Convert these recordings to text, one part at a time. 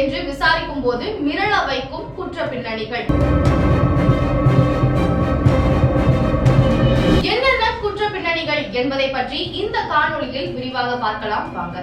என்று விசாரிக்கும் போது மிரள வைக்கும் குற்ற பின்னணிகள். என்னென்ன குற்ற பின்னணிகள் என்பதை பற்றி இந்த காணொளியில் விரிவாக பார்க்கலாம். வாங்க.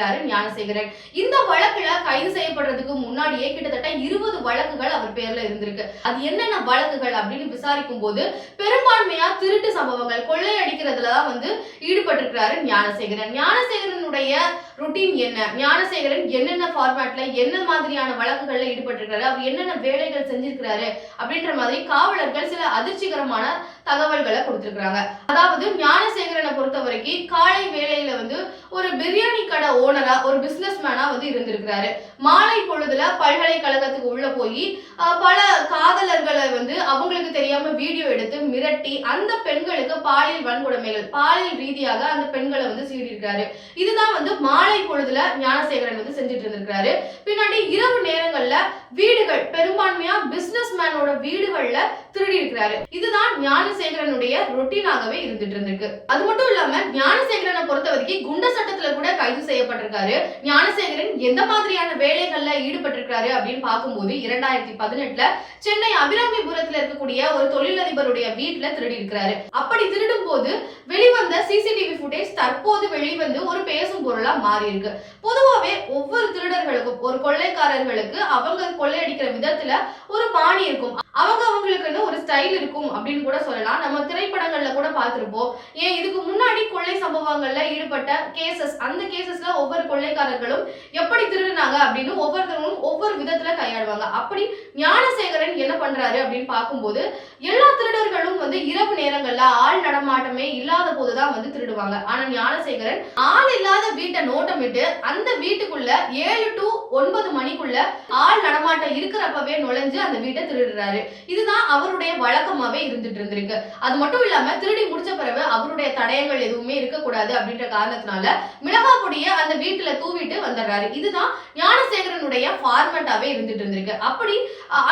இருக்கிறாரு ஞானசேகரன் இந்த வழக்குல கைது செய்யப்படுறதுக்கு முன்னாடியே கிட்டத்தட்ட இருபது வழக்குகள் அவர் பேர்ல இருந்திருக்கு. அது என்னென்ன வழக்குகள் அப்படின்னு விசாரிக்கும் போது பெரும்பான்மையா திருட்டு சம்பவங்கள் கொள்ளையடிக்கிறதுல தான் வந்து ஈடுபட்டிருக்கிறாரு ஞானசேகரன். ஞானசேகரனுடைய ருட்டீன் என்ன? ஞானசேகரன் என்னென்ன ஃபார்மேட்ல என்ன மாதிரியான வழக்குகள்ல ஈடுபட்டிருக்காரு அவர் என்னென்ன வேலைகள் செஞ்சிருக்கிறாரு? அப்படின்ற மாதிரி காவலர்கள் சில அதிர்ச்சிகரமான தகவல்களை கொடுத்திருக்கிறாங்க. அதாவது ஞானசேகரனை பொறுத்த வரைக்கும் காலை வேலையில வந்து ஒரு பிரியாணி கடை ஓனரா ஒரு பிசினஸ் மேனா வந்து இருந்திருக்கிறாரு. மாலை பொழுதுல பல் போய் பல காதலர்களை வந்து அவங்களுக்கு தெரியாம வீடியோ எடுத்து மிரட்டி அந்த பெண்களுக்கு பாலியல் வன்கொடுமைகள் பாலியல் ரீதியாக அந்த பெண்களை வந்து சீடிருக்காரு இதுதான் வந்து மாலை பொழுதுல ஞானசேகரன் வந்து செஞ்சுட்டு இருந்திருக்காரு பின்னாடி இரவு நேரங்கள்ல வீடுகள் பெரும்பான்மையா பிசினஸ் மேனோட வீடுகள்ல திருடி இருக்கிறாரு. இதுதான் ஞானசேகரனுடைய ரொட்டீனாகவே இருந்துட்டு இருந்திருக்கு. அது மட்டும் இல்லாம ஞானசேகரனை பொறுத்த வரைக்கும் குண்ட சட்டத்துல கூட கைது செய்யப்பட்டிருக்காரு. ஞானசேகரன் எந்த மாதிரியான வேலைகள்ல ஈடுபட்டிருக்காரு அப்படின்னு பார்க்கும்போது இரண்டாயிரத்தி பதினெட்டுல சென்னை அபிராமிபுரத்துல இருக்கக்கூடிய ஒரு தொழிலதிபருடைய வீட்டுல திருடி இருக்கிறாரு. அப்படி திருடும் போது வெளிவந்த சிசிடிவி ஃபுட்டேஜ் தற்போது வெளிவந்து ஒரு பேசும் பொருளா மாறி இருக்கு பொதுவாவே ஒவ்வொரு திருடர்களுக்கும் ஒரு கொள்ளைக்காரர்களுக்கு அவங்க கொள்ளையடிக்கிற விதத்துல ஒரு பாணி இருக்கும். அவங்க அவங்களுக்குன்னு ஒரு ஸ்டைல் இருக்கும் அப்படின்னு கூட சொல்லலாம். நம்ம திரைப்படங்கள் பார்த்துருப்போம். ஏன் இதுக்கு முன்னாடி கொள்ளை சம்பவங்கள்ல ஈடுபட்ட கேசஸ் அந்த கேசஸ்ல ஒவ்வொரு கொள்ளைக்காரர்களும் எப்படி திருடினாங்க அப்படின்னு ஒவ்வொருத்தரும் ஒவ்வொரு விதத்துல கையாடுவாங்க அப்படி ஞானசேகரன் என்ன பண்றாரு அப்படின்னு பார்க்கும்போது எல்லா திருடர்களும் வந்து இரவு நேரங்கள்ல ஆள் நடமாட்டமே இல்லாத போதுதான் வந்து திருடுவாங்க. ஆனா ஞானசேகரன் ஆள் இல்லாத வீட்டை நோட்டமிட்டு அந்த வீட்டுக்குள்ள ஏழு டு ஒன்பது மணிக்குள்ள ஆள் நடமாட்டம் இருக்கிறப்பவே நுழைஞ்சு அந்த வீட்டை திருடுறாரு. இதுதான் அவருடைய வழக்கமாவே இருந்துட்டு இருந்திருக்கு. அது மட்டும் இல்லாம திருடி முடிச்ச பிறகு அவருடைய தடயங்கள் எதுவுமே இருக்கக்கூடாது அப்படின்ற காரணத்தினால மிளகா பொடியை அந்த வீட்டுல தூவிட்டு வந்துடுறாரு. இதுதான் ஞானசேகரனுடைய ஃபார்மெட்டாவே இருந்துட்டு இருந்திருக்கு. அப்படி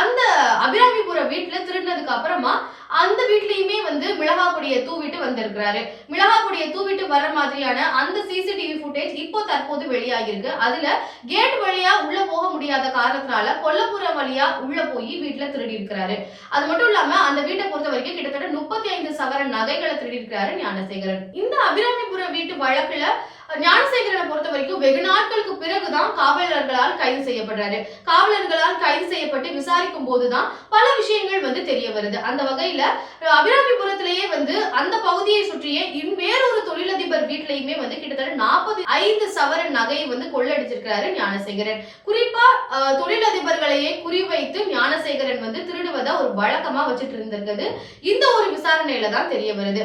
அந்த அபிராமிபுர வீட்டுல திருடினதுக்கு அப்புறமா அந்த வீட்லயுமே வந்து மிளகா பொடியை தூவிட்டு வந்திருக்கிறாரு. மிளகா பொடியை தூவிட்டு வர மாதிரியான அந்த சிசிடிவி ஃபுட்டேஜ் இப்போ தற்போது வெளியாகிருக்கு அதுல கேட் வழியா உள்ள போக முடியாத காரணத்தினால கொல்லப்புறம் வழியா உள்ள போய் வீட்டுல திருடி இருக்கிறாரு. அது மட்டும் இல்லாம அந்த வீட்டை பொறுத்த வரைக்கும் கிட்டத்தட்ட முப்பத்தி ஐந்து சவரன் நகைகளை திருடி இருக்கிறாரு ஞானசேகரன். இந்த அபிராமிபுரம் வீட்டு வழக்குல ஞானசேகரனை பொறுத்த வரைக்கும் வெகு நாட்களுக்கு பிறகுதான் காவலர்களால் கைது செய்யப்படுறாரு. காவலர்களால் கைது செய்யப்பட்டு விசாரிக்கும் போதுதான் பல விஷயங்கள் வந்து தெரிய வருது. அந்த வகையில அபிராமிபுரத்திலேயே வந்து அந்த பகுதியை சுற்றியே வேறொரு தொழிலதிபர் வீட்லயுமே வந்து கிட்டத்தட்ட நாற்பது ஐந்து சவரன் நகையை வந்து கொள்ளடிச்சிருக்கிறாரு ஞானசேகரன். குறிப்பா தொழிலதிபர்களையே குறிவைத்து ஞானசேகரன் வந்து திருடுவதை ஒரு வழக்கமா வச்சுட்டு இருந்திருக்குது இந்த ஒரு விசாரணையில தான் தெரிய வருது.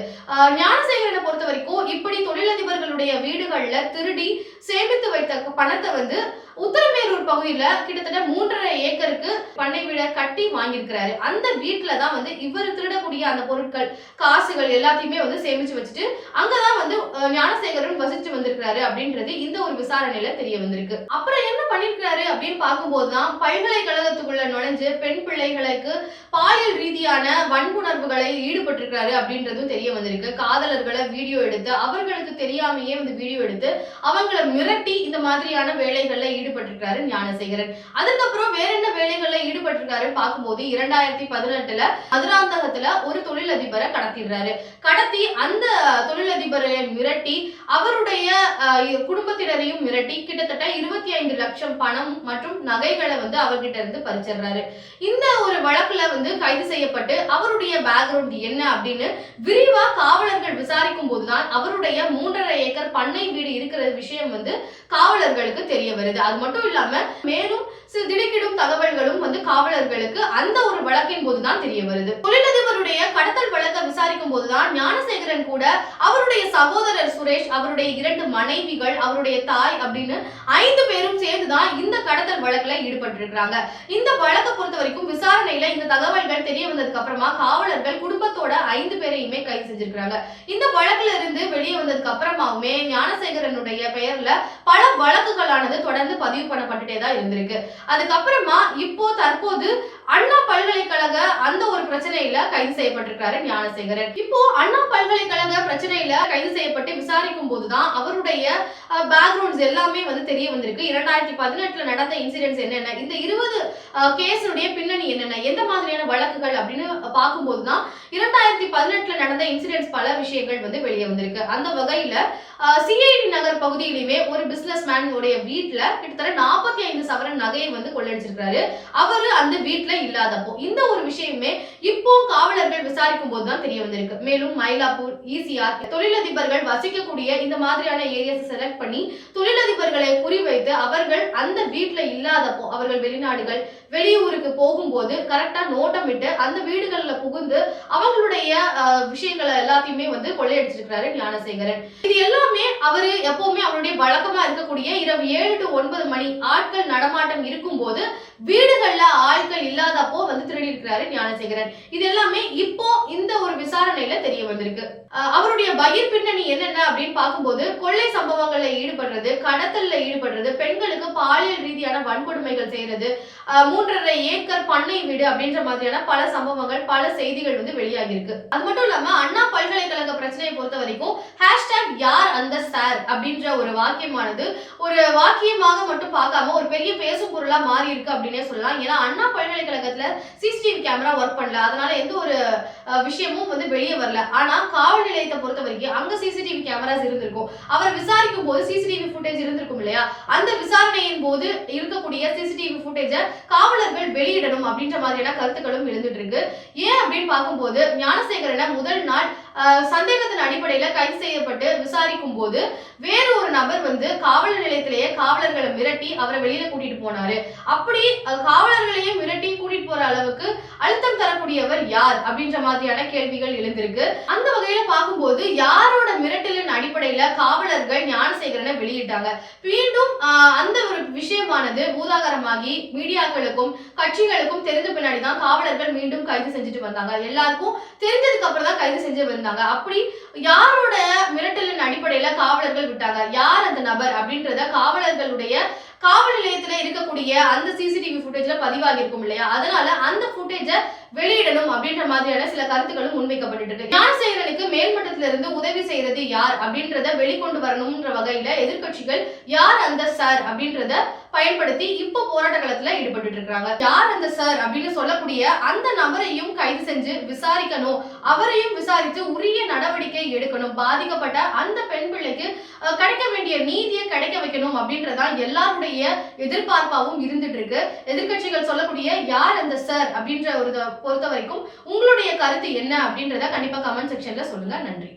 ஞானசேகரனை பொறுத்த வரைக்கும் இப்படி தொழிலதிபர் தன்னுடைய வீடுகளில் திருடி சேமித்து வைத்த பணத்தை வந்து உத்தரமேரூர் பகுதியில கிட்டத்தட்ட மூன்றரை ஏக்கருக்கு பண்ணை வீட கட்டி வாங்கியிருக்கிறாரு. அந்த வீட்டுல தான் வந்து இவர் திருடக்கூடிய அந்த பொருட்கள் காசுகள் எல்லாத்தையுமே வந்து சேமிச்சு வச்சுட்டு அங்கதான் வந்து ஞானசேகரன் வசிச்சு வந்திருக்கிறாரு அப்படின்றது இந்த ஒரு விசாரணையில தெரிய வந்திருக்கு. அப்புறம் என்ன பண்ணிருக்கிறாரு அப்படின்னு பார்க்கும்போதுதான் பல்கலைக்கழகத்துக்குள்ள நுழைஞ்சு பெண் பிள்ளைகளுக்கு பாலியல் ரீதியான வன்புணர்வுகளை ஈடுபட்டிருக்கிறாரு அப்படின்றதும் தெரிய வந்திருக்கு. காதலர்களை வீடியோ எடுத்து அவர்களுக்கு தெரியாமையே வந்து வீடியோ எடுத்து அவங்கள மிரட்டி இந்த மாதிரியான வேலைகள்ல ஈடுபட்டிருக்காரு ஞானசேகரன். அதுக்கப்புறம் வேற என்ன வேலைகள்ல ஈடுபட்டிருக்காரு பார்க்கும்போது இரண்டாயிரத்தி பதினெட்டுல மதுராந்தகத்துல ஒரு தொழிலதிபரை கடத்திடுறாரு. கடத்தி அந்த தொழிலதிபரை மிரட்டி அவருடைய குடும்பத்தினரையும் மிரட்டி கிட்டத்தட்ட இருபத்தி ஐந்து லட்சம் பணம் மற்றும் நகைகளை வந்து அவர்கிட்ட இருந்து பறிச்சிடுறாரு. இந்த ஒரு வழக்குல வந்து கைது செய்யப்பட்டு அவருடைய பேக்ரவுண்ட் என்ன அப்படின்னு விரிவா காவலர்கள் விசாரிக்கும் போதுதான் அவருடைய மூன்றரை ஏக்கர் பண்ணை வீடு இருக்கிற விஷயம் வந்து காவலர்களுக்கு தெரிய வருது. அது மட்டும் இல்லாம மேலும் சில திடுக்கிடும் தகவல்களும் வந்து காவலர்களுக்கு அந்த ஒரு வழக்கின் போதுதான் தெரிய வருது. தொழிலதிபருடைய கடத்தல் வழக்கை விசாரிக்கும் போதுதான் ஞானசேகரன் கூட அவருடைய சகோதரர் சுரேஷ் அவருடைய இரண்டு மனைவிகள் அவருடைய தாய் அப்படின்னு ஐந்து பேரும் சேர்ந்துதான் இந்த கடத்தல் வழக்குல ஈடுபட்டிருக்கிறாங்க. இந்த வழக்கை பொறுத்த வரைக்கும் விசாரணையில இந்த தகவல்கள் தெரிய வந்ததுக்கு அப்புறமா காவலர்கள் குடும்பத்தோட ஐந்து பேரையுமே கைது செஞ்சிருக்கிறாங்க. இந்த வழக்குல இருந்து வெளியே வந்ததுக்கு அப்புறமாவுமே ஞானசேகரனுடைய பெயர்ல பல வழக்குகளானது தொடர்ந்து பதிவு பண்ணப்பட்டுட்டே தான் இருந்திருக்கு. அதுக்கப்புறமா இப்போ தற்போது அண்ணா பல்கலைக்கழக அந்த ஒரு பிரச்சனையில கைது செய்யப்பட்டிருக்காரு ஞானசேகரன். இப்போ அண்ணா பல்கலைக்கழக பிரச்சனையில கைது செய்யப்பட்டு விசாரிக்கும் போதுதான் அவருடைய பேக்ரவுண்ட்ஸ் எல்லாமே வந்து தெரிய வந்திருக்கு. இரண்டாயிரத்தி பதினெட்டுல நடந்த இன்சிடென்ட்ஸ் என்னென்ன இந்த இருபது கேஸுடைய பின்னணி என்னென்ன எந்த மாதிரியான வழக்குகள் அப்படின்னு பார்க்கும்போது தான் இரண்டாயிரத்தி பதினெட்டுல நடந்த இன்சிடென்ட்ஸ் பல விஷயங்கள் வந்து வெளியே வந்திருக்கு. அந்த வகையில சிஐடி நகர் பகுதியிலுமே ஒரு பிசினஸ் மேன் உடைய வீட்டுல கிட்டத்தட்ட நாற்பத்தி ஐந்து சவரன் நகையை வந்து கொள்ளடிச்சிருக்காரு அவரு அந்த வீட்டுல இல்லாதப்போ இந்த ஒரு விஷயமே இப்போ காவலர்கள் விசாரிக்கும் போது தான் தெரிய வந்திருக்கு. மேலும் மயிலாப்பூர் ஈசிஆர் தொழிலதிபர்கள் வசிக்கக்கூடிய இந்த மாதிரியான ஏரியாஸ் செலக்ட் பண்ணி தொழிலதிபர்களை குறிவைத்து அவர்கள் அந்த வீட்டுல இல்லாதப்போ அவர்கள் வெளிநாடுகள் வெளியூருக்கு போகும்போது கரெக்டா நோட்டமிட்டு அந்த வீடுகள்ல புகுந்து அவங்களுடைய விஷயங்களை எல்லாத்தையுமே வந்து கொள்ளையடிச்சிருக்கிறாரு ஞானசேகரன். இது எல்லாமே அவரு எப்பவுமே அவருடைய வழக்கமா இருக்கக்கூடிய இரவு ஏழு டு ஒன்பது மணி ஆட்கள் நடமாட்டம் இருக்கும் போது வீடுகள்ல ஆட்கள் இல்ல இல்லாதப்போ வந்து திருடி இருக்கிறாரு ஞானசேகரன். இது எல்லாமே இப்போ இந்த ஒரு விசாரணையில தெரிய வந்திருக்கு. அவருடைய பயிர் பின்னணி என்னென்ன அப்படின்னு பார்க்கும்போது கொள்ளை சம்பவங்கள்ல ஈடுபடுறது கடத்தல்ல ஈடுபடுறது பெண்களுக்கு பாலியல் ரீதியான வன்கொடுமைகள் செய்யறது மூன்றரை ஏக்கர் பண்ணை வீடு அப்படின்ற மாதிரியான பல சம்பவங்கள் பல செய்திகள் வந்து வெளியாகி இருக்கு அது மட்டும் இல்லாம அண்ணா பல்கலைக்கழக பிரச்சனையை பொறுத்த வரைக்கும் ஹேஷ்டாக் யார் அந்த சார் அப்படின்ற ஒரு வாக்கியமானது ஒரு வாக்கியமாக மட்டும் பார்க்காம ஒரு பெரிய பேசும் பொருளா மாறி இருக்கு அப்படின்னே சொல்லலாம். ஏன்னா அண்ணா பல்கலைக்கழக பல்கலைக்கழகத்துல சிசிடிவி கேமரா ஒர்க் பண்ணல. அதனால எந்த ஒரு விஷயமும் வந்து வெளியே வரல. ஆனா காவல் நிலையத்தை பொறுத்த வரைக்கும் அங்க சிசிடிவி கேமராஸ் இருந்திருக்கும். அவரை விசாரிக்கும் போது சிசிடிவி ஃபுட்டேஜ் இருந்திருக்கும் இல்லையா? அந்த விசாரணையின் போது இருக்கக்கூடிய சிசிடிவி ஃபுட்டேஜை காவலர்கள் வெளியிடணும் அப்படின்ற மாதிரியான கருத்துக்களும் இருந்துட்டு இருக்கு. ஏன் அப்படின்னு பார்க்கும்போது ஞானசேகரனை முதல் நாள் சந்தேகத்தின் அடிப்படையில கைது செய்யப்பட்டு விசாரிக்கும் போது வேறு ஒரு நபர் வந்து காவல் நிலையத்திலேயே காவலர்களை மிரட்டி அவரை வெளியில கூட்டிட்டு போனாரு. அப்படி காவலர்களையும் காவலர்களையே மிரட்டி கூட்டிட்டு போற அளவுக்கு அழுத்தம் தரக்கூடியவர் யார் அப்படின்ற மாதிரியான கேள்விகள் எழுந்திருக்கு. அந்த வகையில பார்க்கும்போது யாரோட மிரட்டலின் அடிப்படையில காவலர்கள் ஞானசேகரனை வெளியிட்டாங்க. மீண்டும் அந்த ஒரு விஷயமானது பூதாகரமாகி மீடியாக்களுக்கும் கட்சிகளுக்கும் தெரிஞ்ச பின்னாடி தான் காவலர்கள் மீண்டும் கைது செஞ்சுட்டு வந்தாங்க. எல்லாருக்கும் தெரிஞ்சதுக்கு அப்புறம் தான் கைது செஞ்சு வந்தாங்க. அப்படி யாரோட மிரட்டலின் அடிப்படையில காவலர்கள் விட்டாங்க? யார் அந்த நபர்? அப்படின்றத காவலர்களுடைய காவல் நிலையத்துல இருக்கக்கூடிய அந்த சிசிடிவி ஃபுட்டேஜ்ல பதிவாகி இருக்கும் இல்லையா? அதனால அந்த ஃபுட்டேஜ வெளியிடணும் அப்படின்ற மாதிரியான சில கருத்துக்களும் முன்வைக்கப்பட்டு இருக்கு. யார் செயலனுக்கு மேல்மட்டத்திலிருந்து உதவி செய்யறது யார்? அப்படின்றத வெளிக்கொண்டு வரணும்ன்ற வகையில எதிர்க்கட்சிகள் யார் அந்த சார் அப்படின்றத பயன்படுத்தி இப்போ போராட்ட களத்துல ஈடுபட்டு இருக்காங்க. யார் அந்த சார் அப்படின்னு சொல்லக்கூடிய அந்த நபரையும் கைது செஞ்சு விசாரிக்கணும். அவரையும் விசாரித்து உரிய நடவடிக்கை எடுக்கணும். பாதிக்கப்பட்ட அந்த பெண் பிள்ளைக்கு கிடைக்க வேண்டிய நீதியை கிடைக்க வைக்கணும் அப்படின்றதான் எல்லாருடைய எதிர்பார்ப்பாவும் இருந்துட்டு இருக்கு. எதிர்க்கட்சிகள் சொல்லக்கூடிய யார் அந்த சார் அப்படின்ற ஒரு பொறுத்த வரைக்கும் உங்களுடைய கருத்து என்ன அப்படின்றத கண்டிப்பா கமெண்ட் செக்ஷன்ல சொல்லுங்க. நன்றி.